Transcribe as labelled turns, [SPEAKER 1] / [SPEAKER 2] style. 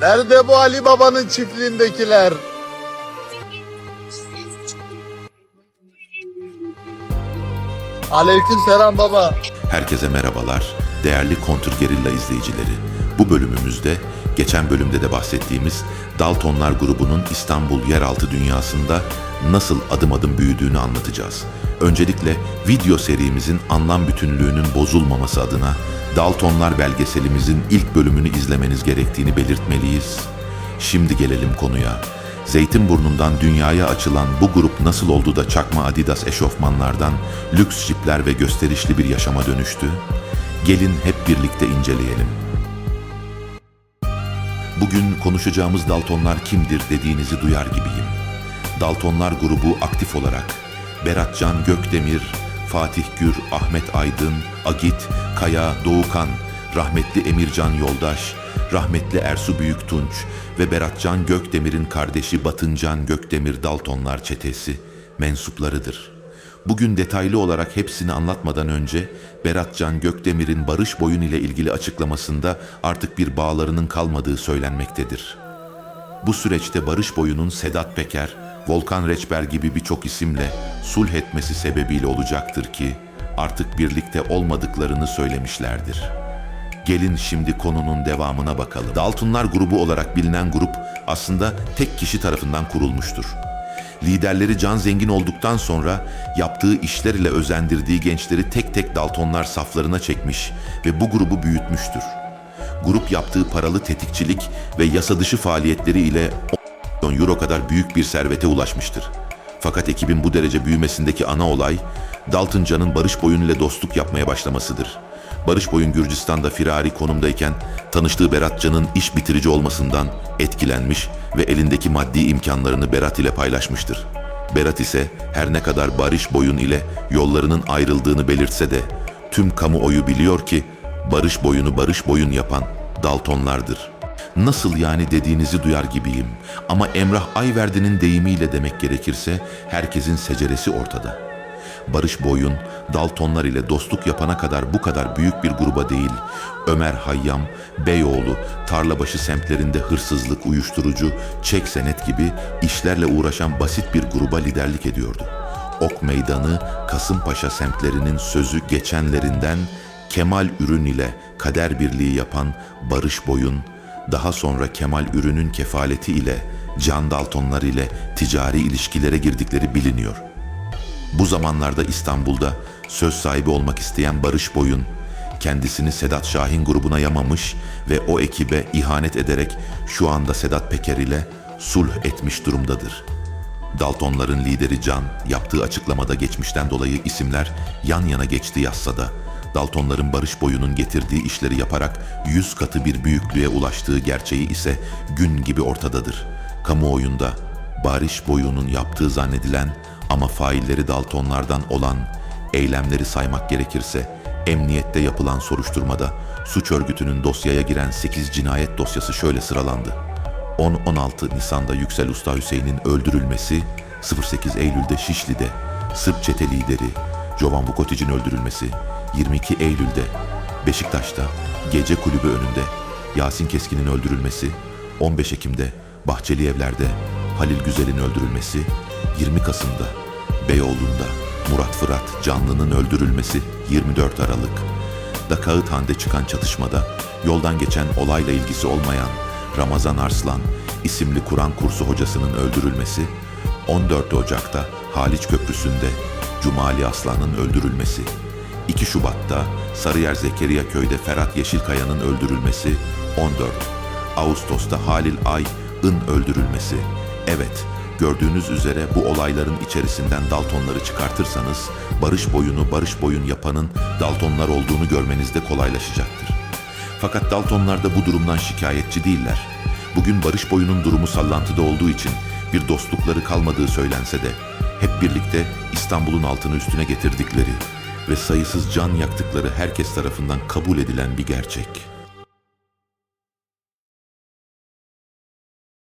[SPEAKER 1] Nerede bu Ali Baba'nın çiftliğindekiler? Aleyküm selam baba.
[SPEAKER 2] Herkese merhabalar, değerli Kontrgerilla izleyicileri. Bu bölümümüzde, geçen bölümde de bahsettiğimiz Daltonlar grubunun İstanbul yeraltı dünyasında nasıl adım adım büyüdüğünü anlatacağız. Öncelikle video serimizin anlam bütünlüğünün bozulmaması adına Daltonlar belgeselimizin ilk bölümünü izlemeniz gerektiğini belirtmeliyiz. Şimdi gelelim konuya. Zeytinburnu'ndan dünyaya açılan bu grup nasıl oldu da çakma Adidas eşofmanlardan lüks jipler ve gösterişli bir yaşama dönüştü? Gelin hep birlikte inceleyelim. Bugün konuşacağımız Daltonlar kimdir dediğinizi duyar gibiyim. Daltonlar grubu aktif olarak Beratcan Gökdemir, Fatih Gür, Ahmet Aydın, Agit, Kaya, Doğukan, rahmetli Emircan Yoldaş, rahmetli Ersu Büyüktunç ve Beratcan Gökdemir'in kardeşi Batıncan Gökdemir Daltonlar çetesi mensuplarıdır. Bugün detaylı olarak hepsini anlatmadan önce Beratcan Gökdemir'in Barış Boyun ile ilgili açıklamasında artık bir bağlarının kalmadığı söylenmektedir. Bu süreçte Barış Boyu'nun Sedat Peker, Volkan Reçber gibi birçok isimle sulh etmesi sebebiyle olacaktır ki artık birlikte olmadıklarını söylemişlerdir. Gelin şimdi konunun devamına bakalım. Daltonlar grubu olarak bilinen grup aslında tek kişi tarafından kurulmuştur. Liderleri Can Zengin olduktan sonra yaptığı işler ile özendirdiği gençleri tek tek Daltonlar saflarına çekmiş ve bu grubu büyütmüştür. Grup yaptığı paralı tetikçilik ve yasa dışı faaliyetleri ile 10 milyon euro kadar büyük bir servete ulaşmıştır. Fakat ekibin bu derece büyümesindeki ana olay Dalton Can'ın Barış Boyun ile dostluk yapmaya başlamasıdır. Barış Boyun Gürcistan'da firari konumdayken tanıştığı Berat Can'ın iş bitirici olmasından etkilenmiş ve elindeki maddi imkanlarını Berat ile paylaşmıştır. Berat ise her ne kadar Barış Boyun ile yollarının ayrıldığını belirtse de tüm kamuoyu biliyor ki Barış Boyun'u Barış Boyun yapan Daltonlardır. Nasıl yani dediğinizi duyar gibiyim ama Emrah Ayverdi'nin deyimiyle demek gerekirse herkesin seceresi ortada. Barış Boyun, Daltonlar ile dostluk yapana kadar bu kadar büyük bir gruba değil, Ömer Hayyam, Beyoğlu, Tarlabaşı semtlerinde hırsızlık, uyuşturucu, çek senet gibi işlerle uğraşan basit bir gruba liderlik ediyordu. Ok Meydanı, Kasımpaşa semtlerinin sözü geçenlerinden Kemal Ürün ile kader birliği yapan Barış Boyun, daha sonra Kemal Ürün'ün kefaleti ile Can Daltonlar ile ticari ilişkilere girdikleri biliniyor. Bu zamanlarda İstanbul'da söz sahibi olmak isteyen Barış Boyun, kendisini Sedat Şahin grubuna yamamış ve o ekibe ihanet ederek şu anda Sedat Peker ile sulh etmiş durumdadır. Daltonların lideri Can yaptığı açıklamada geçmişten dolayı isimler yan yana geçti yazsa da Daltonların Barış Boyu'nun getirdiği işleri yaparak yüz katı bir büyüklüğe ulaştığı gerçeği ise gün gibi ortadadır. Kamuoyunda Barış Boyu'nun yaptığı zannedilen ama failleri Daltonlardan olan eylemleri saymak gerekirse emniyette yapılan soruşturmada suç örgütünün dosyaya giren 8 cinayet dosyası şöyle sıralandı. 10-16 Nisan'da Yüksel Usta Hüseyin'in öldürülmesi, 08 Eylül'de Şişli'de Sırp çete lideri Jovan Vukotic'in öldürülmesi, 22 Eylül'de Beşiktaş'ta gece kulübü önünde Yasin Keskin'in öldürülmesi, 15 Ekim'de Bahçeli Evler'de Halil Güzel'in öldürülmesi, 20 Kasım'da Beyoğlu'nda Murat Fırat Canlı'nın öldürülmesi 24 Aralık. Da Kağıthane'de çıkan çatışmada yoldan geçen olayla ilgisi olmayan Ramazan Arslan isimli Kur'an kursu hocasının öldürülmesi, 14 Ocak'ta Haliç Köprüsü'nde Cumali Aslan'ın öldürülmesi, 2 Şubat'ta Sarıyer Zekeriya Köy'de Ferhat Yeşilkaya'nın öldürülmesi, 14 Ağustos'ta Halil Ay'ın öldürülmesi. Evet, gördüğünüz üzere bu olayların içerisinden Daltonları çıkartırsanız Barış Boyun'u Barış Boyun yapanın Daltonlar olduğunu görmeniz de kolaylaşacaktır. Fakat Daltonlar da bu durumdan şikayetçi değiller. Bugün Barış Boyu'nun durumu sallantıda olduğu için bir dostlukları kalmadığı söylense de hep birlikte İstanbul'un altını üstüne getirdikleri ve sayısız can yaktıkları herkes tarafından kabul edilen bir gerçek.